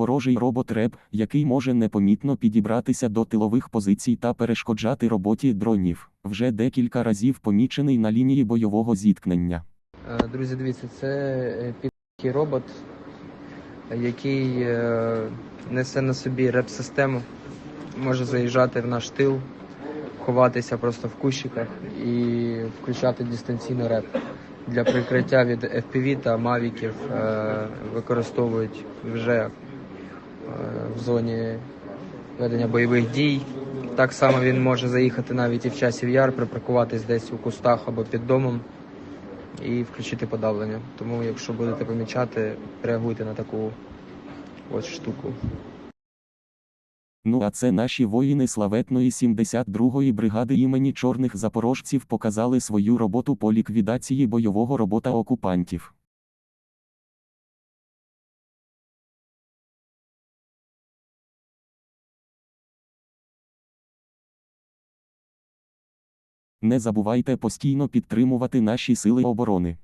ворожий робот РЕБ, який може непомітно підібратися до тилових позицій та перешкоджати роботі дронів. Вже декілька разів помічений на лінії бойового зіткнення. Е, Друзі, дивіться, це е, підкий робот, який е, несе на собі реп-систему, може заїжджати в наш тил, ховатися просто в кущиках і включати дистанційно реп. Для прикриття від FPV та мавіків використовують вже в зоні ведення бойових дій. Так само він може заїхати навіть і в часів яр, припаркуватись десь у кустах або під домом і включити подавлення. Тому, якщо будете помічати, реагуйте на таку ось штуку. Ну а це наші воїни славетної 72-ї бригади імені чорних запорожців показали свою роботу по ліквідації бойового робота окупантів. Не забувайте постійно підтримувати наші сили оборони.